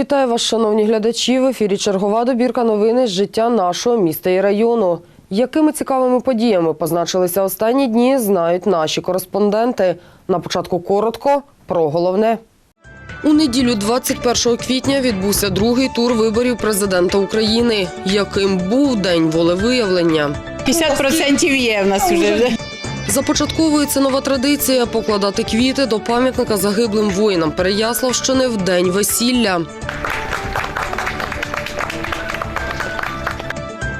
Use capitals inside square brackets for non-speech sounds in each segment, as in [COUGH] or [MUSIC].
Вітаю вас, шановні глядачі. В ефірі чергова добірка новини з життя нашого міста і району. Якими цікавими подіями позначилися останні дні, знають наші кореспонденти. На початку коротко про головне. У неділю 21 квітня відбувся другий тур виборів президента України. Яким був день волевиявлення? 50% є в нас вже. Започатковується нова традиція покладати квіти до пам'ятника загиблим воїнам Переяславщини в день весілля.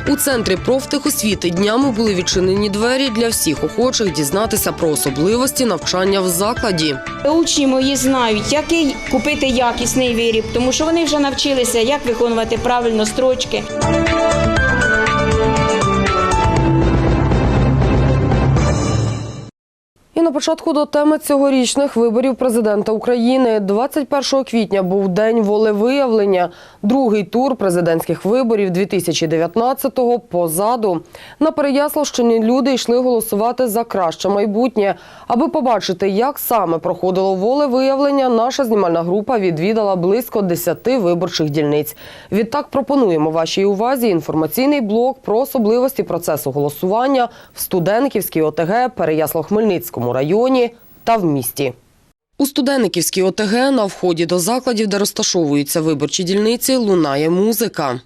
У центрі профтехосвіти днями були відчинені двері для всіх охочих дізнатися про особливості навчання в закладі. Учні мої знають, який купити якісний виріб, тому що вони вже навчилися, як виконувати правильно строчки. На початку до теми цьогорічних виборів президента України. 21 квітня був день волевиявлення. Другий тур президентських виборів 2019-го позаду. На Переяславщині люди йшли голосувати за краще майбутнє. Аби побачити, як саме проходило волевиявлення, наша знімальна група відвідала близько 10 виборчих дільниць. Відтак пропонуємо вашій увазі інформаційний блок про особливості процесу голосування в Студенківській ОТГ Переяслав-Хмельницькому районі та в місті. У Студенниківській ОТГ на вході до закладів, де розташовуються виборчі дільниці, лунає музика.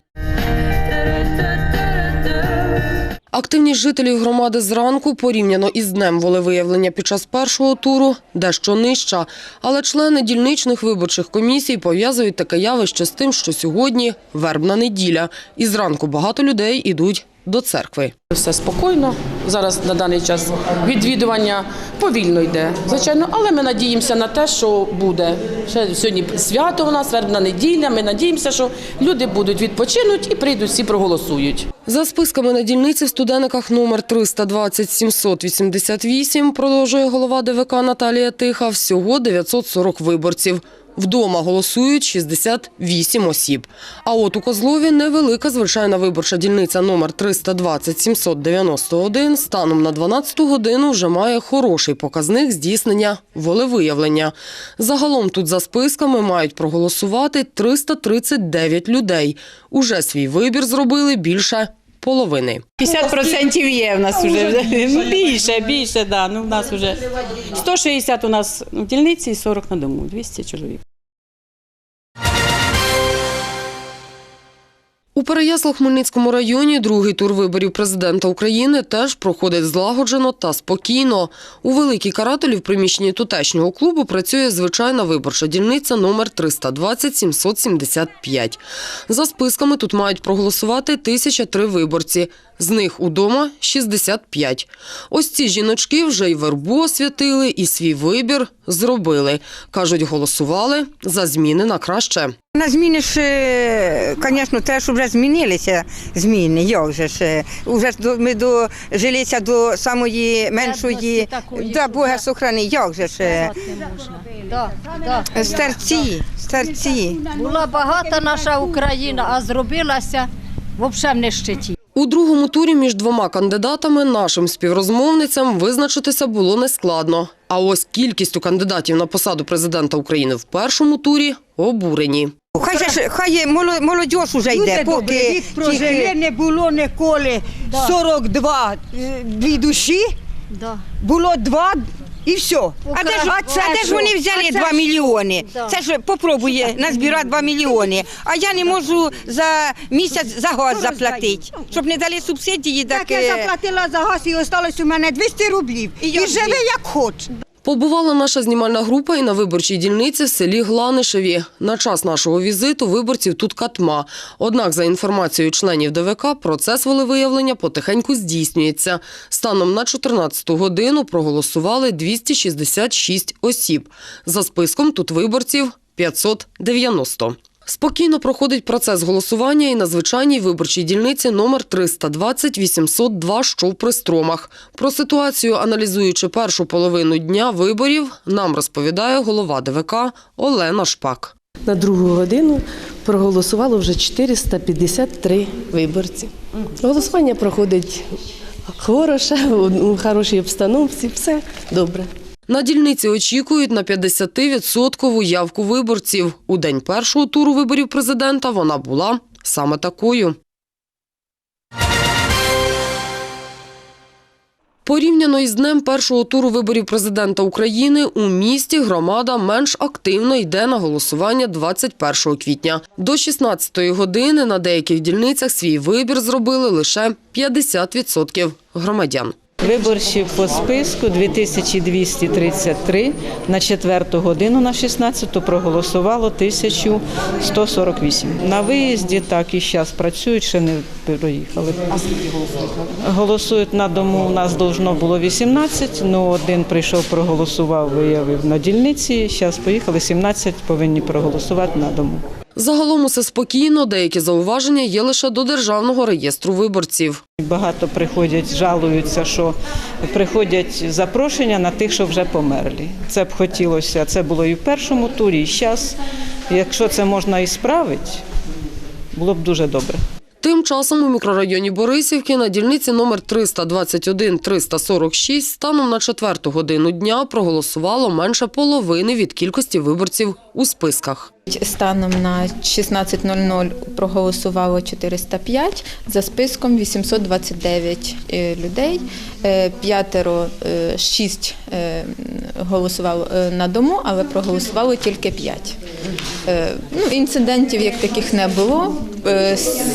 Активність жителів громади зранку порівняно із днем волевиявлення під час першого туру дещо нижча. Але члени дільничних виборчих комісій пов'язують таке явище з тим, що сьогодні вербна неділя, і зранку багато людей ідуть до церкви. Все спокійно. Зараз на даний час відвідування повільно йде, звичайно, але ми надіємося на те, що буде. Ще сьогодні свято у нас, вербна неділя. Ми надіємося, що люди будуть відпочинуть і прийдуть, всі проголосують. За списками на дільниці в студениках номер 320 788, продовжує голова ДВК Наталія Тиха, всього 940 виборців. Вдома голосують 68 осіб. А от у Козлові невелика звичайна виборча дільниця номер 320 791 станом на 12 годину вже має хороший показник здійснення волевиявлення. Загалом тут за списками мають проголосувати 339 людей. Уже свій вибір зробили більше половини. 50% є в нас вже. Більше, більше, да. Ну, в нас вже 160 у нас в дільниці і 40 на дому, 200 чоловік. Переяслав-Хмельницькому районі другий тур виборів президента України теж проходить злагоджено та спокійно. У Великій Карателі в приміщенні тутешнього клубу працює звичайна виборча дільниця номер 320 775. За списками тут мають проголосувати 1003 виборці. З них удома 65. Ось ці жіночки вже й вербу освятили, і свій вибір зробили. Кажуть, голосували за зміни на краще. На зміни ж, е, звісно, те, що вже змінилися зміни, як же ж. е, Уже ж до- ми дожилися до самої меншої, да, Бога сохрани, як же ж. е, Да, да. Старці, старці. Була багата наша Україна, а зробилася взагалі в нищеті. У другому турі між двома кандидатами нашим співрозмовницям визначитися було нескладно. А ось кількістю кандидатів на посаду президента України в першому турі обурені. Хай же ж, хай моло- молодь уже йде, Люди добрі, поки вік прожили, тільки- не було ніколи 42 е, дві душі, Да. було два і все. А де ж, а це, де ж вони взяли 2 мільйони? Да. Це ж попробує назбирати 2 мільйони. А я не можу за місяць за газ заплатити. Щоб не дали субсидії, так... Так я е, заплатила за газ і осталось у мене 200 рублів. І, я живи як хоч. Побувала наша знімальна група і на виборчій дільниці в селі Гланишеві. На час нашого візиту виборців тут катма. Однак, за інформацією членів ДВК, процес волевиявлення потихеньку здійснюється. Станом на 14 годину проголосували 266 осіб. За списком тут виборців 590. Спокійно проходить процес голосування і на звичайній виборчій дільниці номер 320 802, що в Пристромах. Про ситуацію, аналізуючи першу половину дня виборів, нам розповідає голова ДВК Олена Шпак. На другу годину проголосувало вже 453 виборці. Голосування проходить хороше, у хорошій обстановці, все добре. На дільниці очікують на 50% явку виборців. У день першого туру виборів президента вона була саме такою. Порівняно із днем першого туру виборів президента України у місті громада менш активно йде на голосування 21 квітня. До 16-ї години на деяких дільницях свій вибір зробили лише 50% громадян. Виборців по списку 2233. На четверту годину на 16-ту проголосувало 1148. На виїзді так і зараз працюють, ще не проїхали. Голосують? Голосують на дому. У нас должно було 18, ну один прийшов, проголосував, виявив на дільниці. Зараз поїхали 17, повинні проголосувати на дому. Загалом усе спокійно, деякі зауваження є лише до Державного реєстру виборців. Багато приходять, жалуються, що приходять запрошення на тих, що вже померли. Це б хотілося, це було і в першому турі, і зараз. Якщо це можна і справити, було б дуже добре. Тим часом у мікрорайоні Борисівки на дільниці номер 321-346 станом на четверту годину дня проголосувало менше половини від кількості виборців у списках. Станом на 16.00 проголосувало 405, за списком 829 е, людей, Е, п'ятеро, е, шість голосувало на дому, але проголосувало тільки п'ять. Ну, інцидентів як таких не було,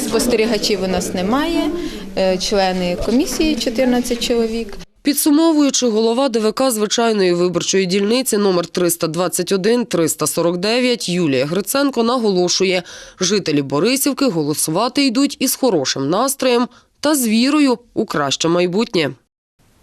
спостерігачів у нас немає, Е, члени комісії 14 чоловік. Підсумовуючи, голова ДВК звичайної виборчої дільниці номер 321-349 Юлія Гриценко наголошує, жителі Борисівки голосувати йдуть із хорошим настроєм та з вірою у краще майбутнє.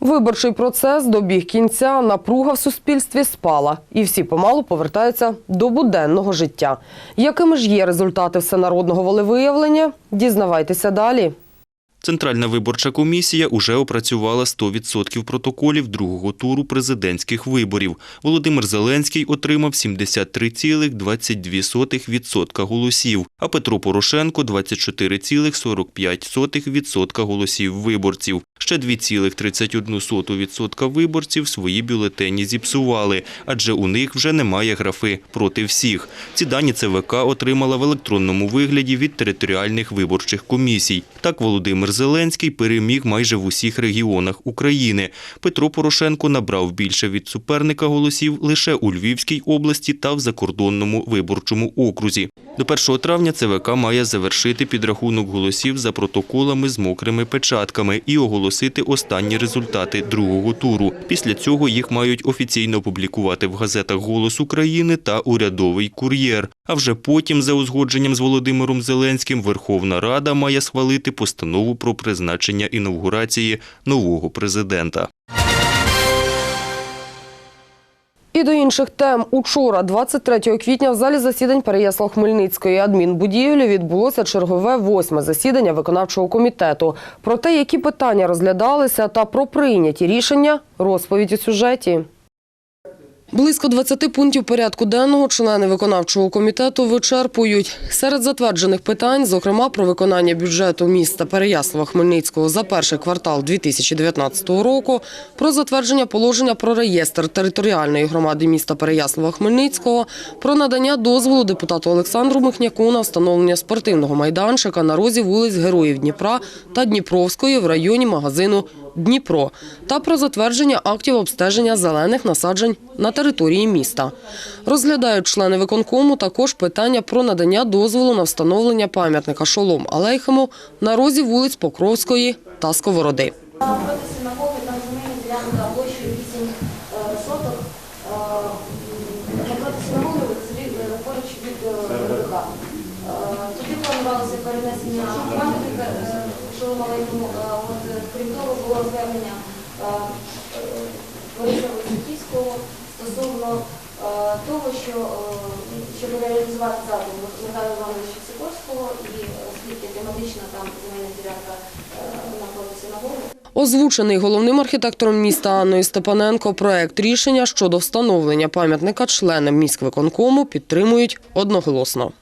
Виборчий процес добіг кінця, напруга в суспільстві спала, і всі помалу повертаються до буденного життя. Якими ж є результати всенародного волевиявлення? Дізнавайтеся далі. Центральна виборча комісія уже опрацювала 100% протоколів другого туру президентських виборів. Володимир Зеленський отримав 73,22% голосів, а Петро Порошенко – 24,45% голосів виборців. Ще 2,31% виборців свої бюлетені зіпсували, адже у них вже немає графи «проти всіх». Ці дані ЦВК отримала в електронному вигляді від територіальних виборчих комісій. Так Володимир Зеленський переміг майже в усіх регіонах України. Петро Порошенко набрав більше від суперника голосів лише у Львівській області та в закордонному виборчому окрузі. До 1 травня ЦВК має завершити підрахунок голосів за протоколами з мокрими печатками і оголосити останні результати другого туру. Після цього їх мають офіційно опублікувати в газетах «Голос України» та «Урядовий кур'єр». А вже потім, за узгодженням з Володимиром Зеленським, Верховна Рада має схвалити постанову про призначення інаугурації нового президента. І до інших тем. Учора, 23 квітня, в залі засідань Переяслав-Хмельницької адмінбудівлі відбулося чергове восьме засідання виконавчого комітету. Про те, які питання розглядалися та про прийняті рішення – розповідь у сюжеті. Близько 20 пунктів порядку денного члени виконавчого комітету вичерпують. Серед затверджених питань, зокрема, про виконання бюджету міста Переяслава-Хмельницького за перший квартал 2019 року, про затвердження положення про реєстр територіальної громади міста Переяслава-Хмельницького, про надання дозволу депутату Олександру Михняку на встановлення спортивного майданчика на розі вулиць Героїв Дніпра та Дніпровської в районі магазину Дніпро та про затвердження актів обстеження зелених насаджень на території міста. Розглядають члени виконкому також питання про надання дозволу на встановлення пам'ятника Шолом Алейхему на розі вулиць Покровської та Сковороди. Напроти синагоги там земельна ділянка площею 8 е, соток. Е, Напроти синагоги від РБК. Туди планувалося перенесення пам'ятника Шолому Е, От, Крім того, було звернення е, е, Бориса Високівського стосовно того, що щоб реалізувати задум Михайла Івановича Сікорського і оскільки тематична там земельна ділянка е, напроти синагоги, Озвучений головним архітектором міста Анною Степаненко проект рішення щодо встановлення пам'ятника членам міськвиконкому підтримують одноголосно.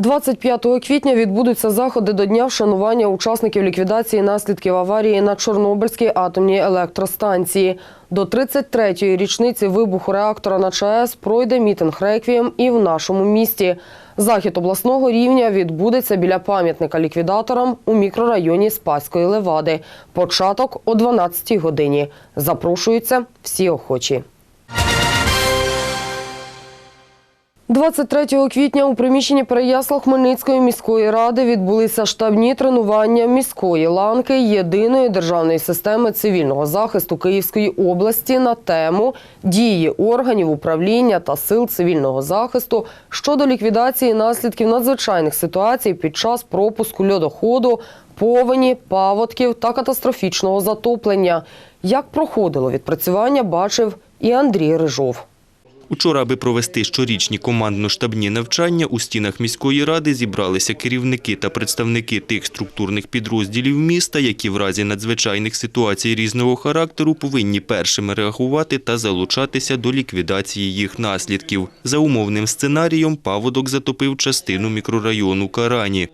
25 квітня відбудуться заходи до дня вшанування учасників ліквідації наслідків аварії на Чорнобильській атомній електростанції. До 33-ї річниці вибуху реактора на ЧАЕС пройде мітинг реквієм і в нашому місті. Захід обласного рівня відбудеться біля пам'ятника ліквідаторам у мікрорайоні Спаської Левади. Початок о 12-й годині. Запрошуються всі охочі. 23 квітня у приміщенні Переясла Хмельницької міської ради відбулися штабні тренування міської ланки єдиної державної системи цивільного захисту Київської області на тему дії органів управління та сил цивільного захисту щодо ліквідації наслідків надзвичайних ситуацій під час пропуску льодоходу, повені, паводків та катастрофічного затоплення. Як проходило відпрацювання, бачив і Андрій Рижов. Учора, аби провести щорічні командно-штабні навчання, у стінах міської ради зібралися керівники та представники тих структурних підрозділів міста, які в разі надзвичайних ситуацій різного характеру повинні першими реагувати та залучатися до ліквідації їх наслідків. За умовним сценарієм, паводок затопив частину мікрорайону Карані.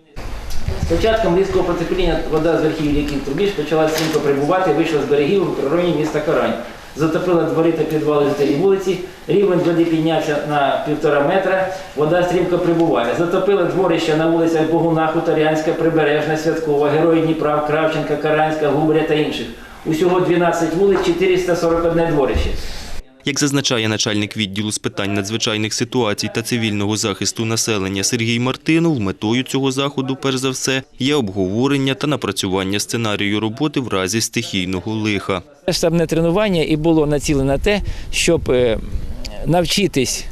З початком різкого потепління вода з верхів ріки Трубіж почала стрімко прибувати, вийшла з берегів у мікрорайоні міста Карань. Затопила двори та підвали жителі вулиці, рівень води піднявся на півтора метра, вода стрімко прибуває. Затопила дворища на вулицях Богуна, Хуторянська, Прибережна, Святкова, Герої Дніпра, Кравченка, Каранська, Губря та інших. Усього 12 вулиць, 441 дворище. Як зазначає начальник відділу з питань надзвичайних ситуацій та цивільного захисту населення Сергій Мартинов, метою цього заходу, перш за все, є обговорення та напрацювання сценарію роботи в разі стихійного лиха. Штабне тренування і було націлено на те, щоб е, навчитись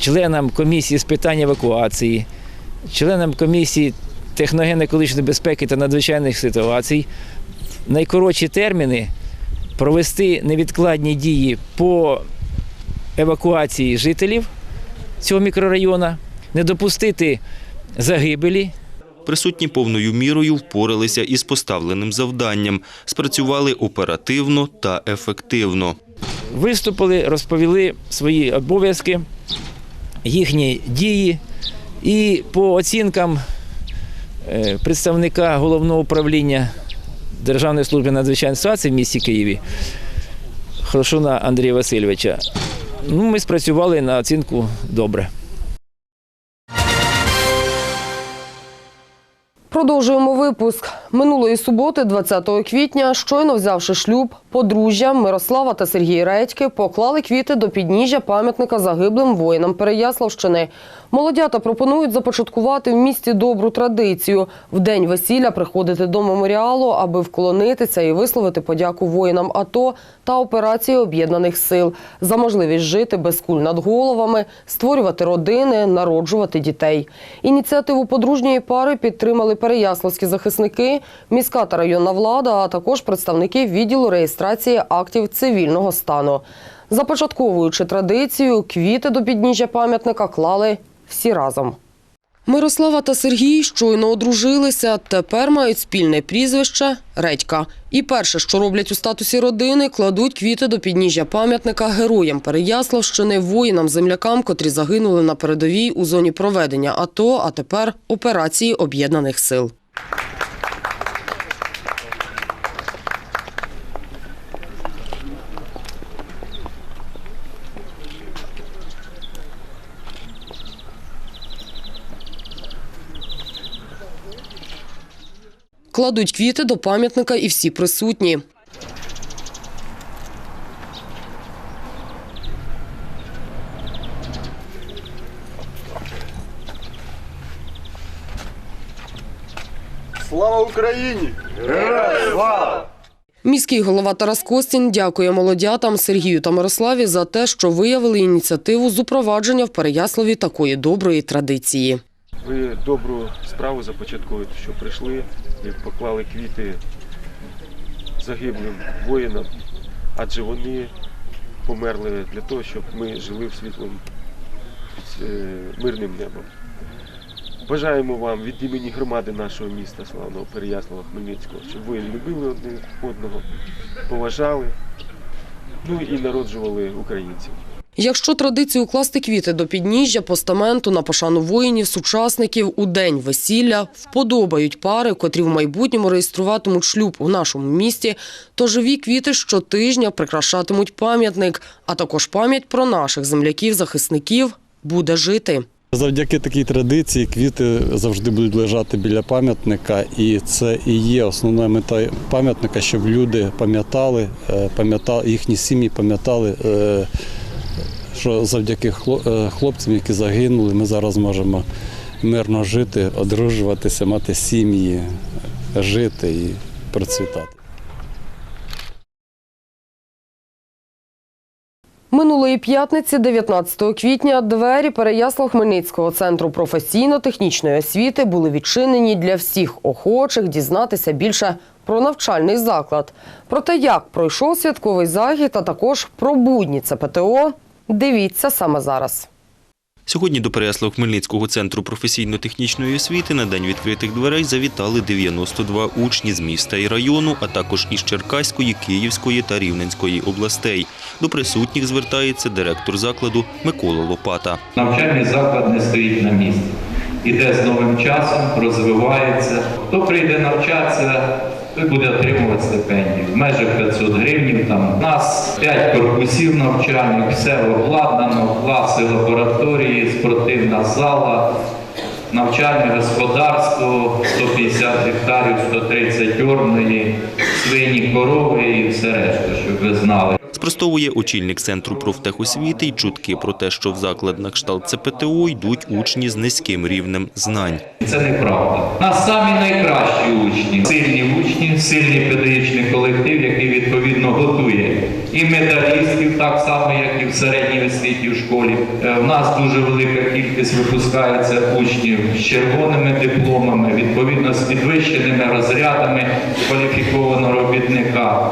членам комісії з питань евакуації, членам комісії техногенно-екологічної безпеки та надзвичайних ситуацій найкоротші терміни провести невідкладні дії по евакуації жителів цього мікрорайону, не допустити загибелі Присутні повною мірою впоралися із поставленим завданням, спрацювали оперативно та ефективно. виступили, розповіли свої обов'язки, їхні дії. І по оцінкам е, представника головного управління Державної служби надзвичайних ситуацій в місті Києві Хорошуна Андрія Васильовича, ну, ми спрацювали на оцінку добре. Продовжуємо випуск. Минулої суботи, 20 квітня, щойно взявши шлюб, подружжя Мирослава та Сергій Редьки поклали квіти до підніжжя пам'ятника загиблим воїнам Переяславщини. Молодята пропонують започаткувати в місті добру традицію – в день весілля приходити до меморіалу, аби вклонитися і висловити подяку воїнам АТО та операції Об'єднаних сил за можливість жити без куль над головами, створювати родини, народжувати дітей. Ініціативу подружньої пари підтримали переяславські захисники, міська та районна влада, а також представники відділу реєстрації актів цивільного стану. Започатковуючи традицію, квіти до підніжжя пам'ятника клали всі разом. Мирослава та Сергій щойно одружилися. Тепер мають спільне прізвище Редька. І перше, що роблять у статусі родини, кладуть квіти до підніжжя пам'ятника героям Переяславщини, воїнам-землякам, котрі загинули на передовій у зоні проведення АТО, а тепер операції Об'єднаних сил. Кладуть квіти до пам'ятника і всі присутні. Слава Україні! Героям слава! Міський голова Тарас Костін дякує молодятам Сергію та Мирославі за те, що виявили ініціативу з упровадження в Переяславі такої доброї традиції. Ви добру справу започатковуєте, що прийшли і поклали квіти загиблим воїнам, адже вони померли для того, щоб ми жили в світлому е, мирним небом. Бажаємо вам від імені громади нашого міста, славного Переяслава Хмельницького, щоб ви любили один одного, поважали, ну і народжували українців. Якщо традицію класти квіти до підніжжя постаменту на пошану воїнів, сучасників у день весілля вподобають пари, котрі в майбутньому реєструватимуть шлюб у нашому місті, то живі квіти щотижня прикрашатимуть пам'ятник, а також пам'ять про наших земляків-захисників буде жити. Завдяки такій традиції квіти завжди будуть лежати біля пам'ятника, і це і є основною метою пам'ятника, щоб люди пам'ятали, е, пам'ятали їхні сім'ї пам'ятали, е, що завдяки е, хлопцям, які загинули, ми зараз можемо мирно жити, одружуватися, мати сім'ї, жити і процвітати. Минулої п'ятниці, 19 квітня, двері Переяслав-Хмельницького центру професійно-технічної освіти були відчинені для всіх охочих дізнатися більше про навчальний заклад. Про те, як пройшов святковий захід, а також про будні ЦПТО, дивіться саме зараз. Сьогодні до Переяслав-Хмельницького центру професійно-технічної освіти на день відкритих дверей завітали 92 учні з міста і району, а також із Черкаської, Київської та Рівненської областей. До присутніх звертається директор закладу Микола Лопата. Навчальний заклад не стоїть на місці. Іде з новим часом, розвивається. Хто прийде навчатися, той буде отримувати стипендію. В межах 500 гривень. Там у нас 5 корпусів навчальних, все обладнано, класи лабораторії, спортивна зала, навчальне господарство, 150 гектарів, 130 орної, свині, корови і все решта, щоб ви знали. Спростовує очільник центру профтехосвіти й чутки про те, що в заклад на кшталт ЦПТО йдуть учні з низьким рівнем знань. Це неправда. Нас самі найкращі учні, сильні учні, сильний педагогічний колектив, який відповідно готує і медалістів, так само, як і в середній освіті в школі. Е, У нас дуже велика кількість випускається учнів з червоними дипломами, відповідно з підвищеними розрядами кваліфікованого робітника.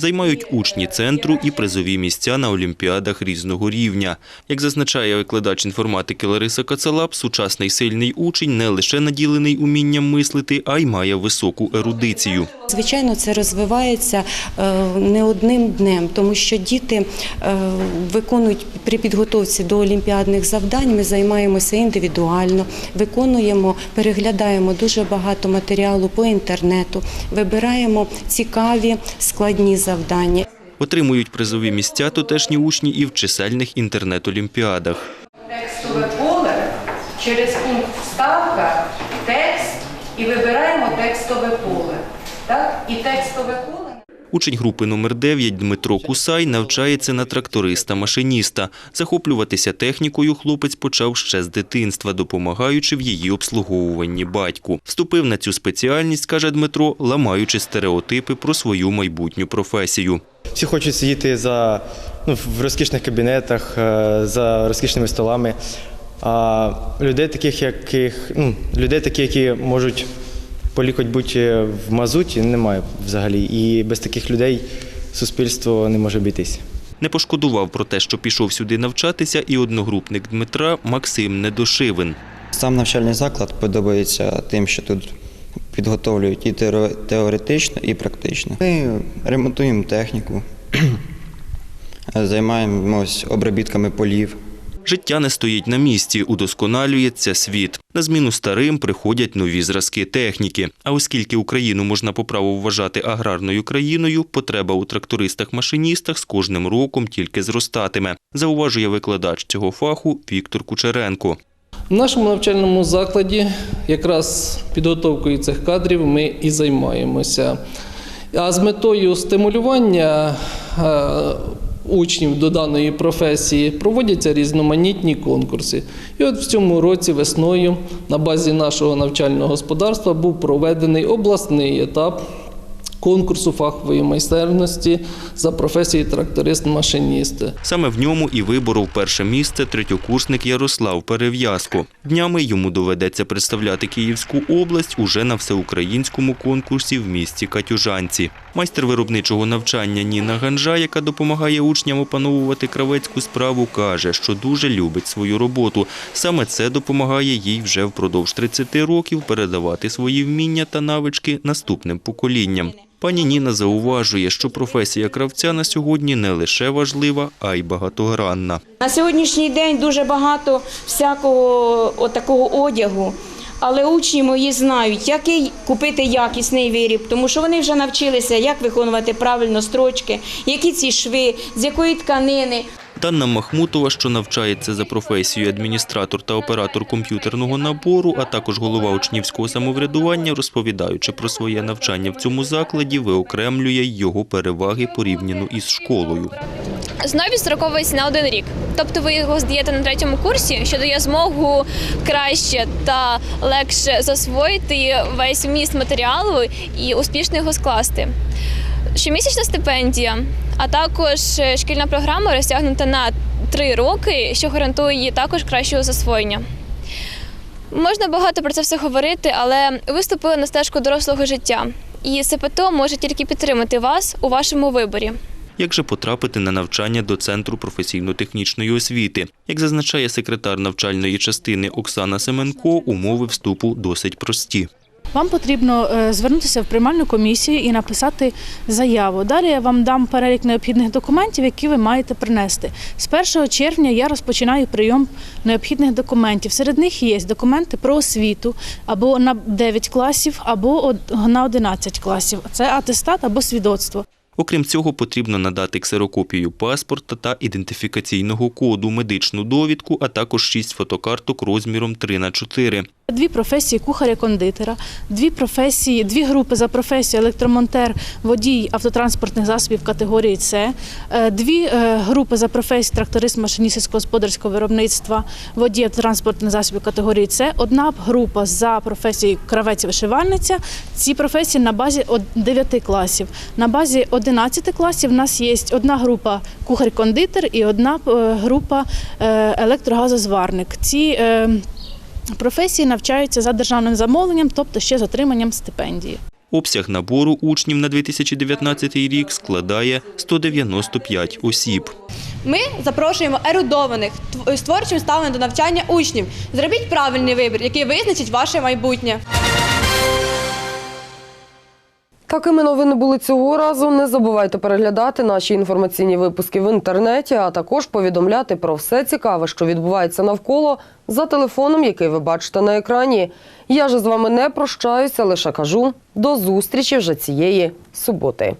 Займають учні центру і призові місця на олімпіадах різного рівня. Як зазначає викладач інформатики Лариса Кацалап, сучасний сильний учень не лише наділений умінням мислити, а й має високу ерудицію. Звичайно, це розвивається е, не одним днем, тому що діти е, виконують при підготовці до олімпіадних завдань. Ми займаємося індивідуально, виконуємо, переглядаємо дуже багато матеріалу по інтернету, вибираємо цікаві складні завдання. Отримують призові місця тутешні учні і в чисельних інтернет-олімпіадах. текстове поле через пункт вставка, текст і вибираємо текстове поле. Так? І текстове поле. Учень групи номер 9 Дмитро Кусай навчається на тракториста-машиніста. Захоплюватися технікою хлопець почав ще з дитинства, допомагаючи в її обслуговуванні батьку. Вступив на цю спеціальність, каже Дмитро, ламаючи стереотипи про свою майбутню професію. Всі хочуть сидіти за, ну, в розкішних кабінетах, е, за розкішними столами. А людей таких, яких, ну, людей таких, які можуть полікоть бути в мазуті, немає взагалі. І без таких людей суспільство не може обійтись. Не пошкодував про те, що пішов сюди навчатися, і одногрупник Дмитра Максим Недошивин. Сам навчальний заклад подобається тим, що тут підготовлюють і теоре- теоретично, і практично. Ми ремонтуємо техніку, [CLEARS THROAT] займаємось обробітками полів. Життя не стоїть на місці, удосконалюється світ. На зміну старим приходять нові зразки техніки. А оскільки Україну можна по праву вважати аграрною країною, потреба у трактористах-машиністах з кожним роком тільки зростатиме, зауважує викладач цього фаху Віктор Кучеренко. В нашому навчальному закладі якраз підготовкою цих кадрів ми і займаємося. А з метою стимулювання е, учнів до даної професії проводяться різноманітні конкурси. І от в цьому році весною на базі нашого навчального господарства був проведений обласний етап конкурсу фахової майстерності за професією тракторист-машиніст. Саме в ньому і виборов перше місце третьокурсник Ярослав Перев'язко. Днями йому доведеться представляти Київську область уже на всеукраїнському конкурсі в місті Катюжанці. Майстер виробничого навчання Ніна Ганжа, яка допомагає учням опановувати кравецьку справу, каже, що дуже любить свою роботу. Саме це допомагає їй вже впродовж 30 років передавати свої вміння та навички наступним поколінням. Пані Ніна зауважує, що професія кравця на сьогодні не лише важлива, а й багатогранна. На сьогоднішній день дуже багато всякого от одягу. Але учні мої знають, який купити якісний виріб, тому що вони вже навчилися, як виконувати правильно строчки, які ці шви, з якої тканини. Данна Махмутова, що навчається за професією адміністратор та оператор комп'ютерного набору, а також голова учнівського самоврядування, розповідаючи про своє навчання в цьому закладі, виокремлює його переваги порівняно із школою. Знову строковується на один рік. Тобто ви його здаєте на третьому курсі, що дає змогу краще та легше засвоїти весь вміст матеріалу і успішно його скласти. Щомісячна стипендія, а також шкільна програма розтягнута на три роки, що гарантує її також кращого засвоєння. Можна багато про це все говорити, але ви вступили на стежку дорослого життя, і СПТО може тільки підтримати вас у вашому виборі. Як же потрапити на навчання до Центру професійно-технічної освіти? Як зазначає секретар навчальної частини Оксана Семенко, умови вступу досить прості. Вам потрібно е, звернутися в приймальну комісію і написати заяву. Далі я вам дам перелік необхідних документів, які ви маєте принести. З 1 червня я розпочинаю прийом необхідних документів. Серед них є документи про освіту або на 9 класів, або на 11 класів. Це атестат або свідоцтво. Окрім цього, потрібно надати ксерокопію паспорта та ідентифікаційного коду, медичну довідку, а також шість фотокарток розміром 3 на 4 Дві професії кухаря-кондитера, дві професії, дві групи за професію електромонтер, водій автотранспортних засобів категорії С, е, дві е, групи за професію тракторист машиніст сільськогосподарського виробництва, водій автотранспортних засобів категорії С, одна група за професією кравець-вишивальниця. Ці професії на базі 9 класів. На базі 11 класів в нас є одна група кухар-кондитер і одна е, група електрогазозварник. Ці Професії навчаються за державним замовленням, тобто ще з отриманням стипендії. Обсяг набору учнів на 2019 рік складає 195 осіб. Ми запрошуємо ерудованих з творчим ставленням до навчання учнів. Зробіть правильний вибір, який визначить ваше майбутнє. Такими новини були цього разу. Не забувайте переглядати наші інформаційні випуски в інтернеті, а також повідомляти про все цікаве, що відбувається навколо, за телефоном, який ви бачите на екрані. Я же з вами не прощаюся, лише кажу до зустрічі вже цієї суботи.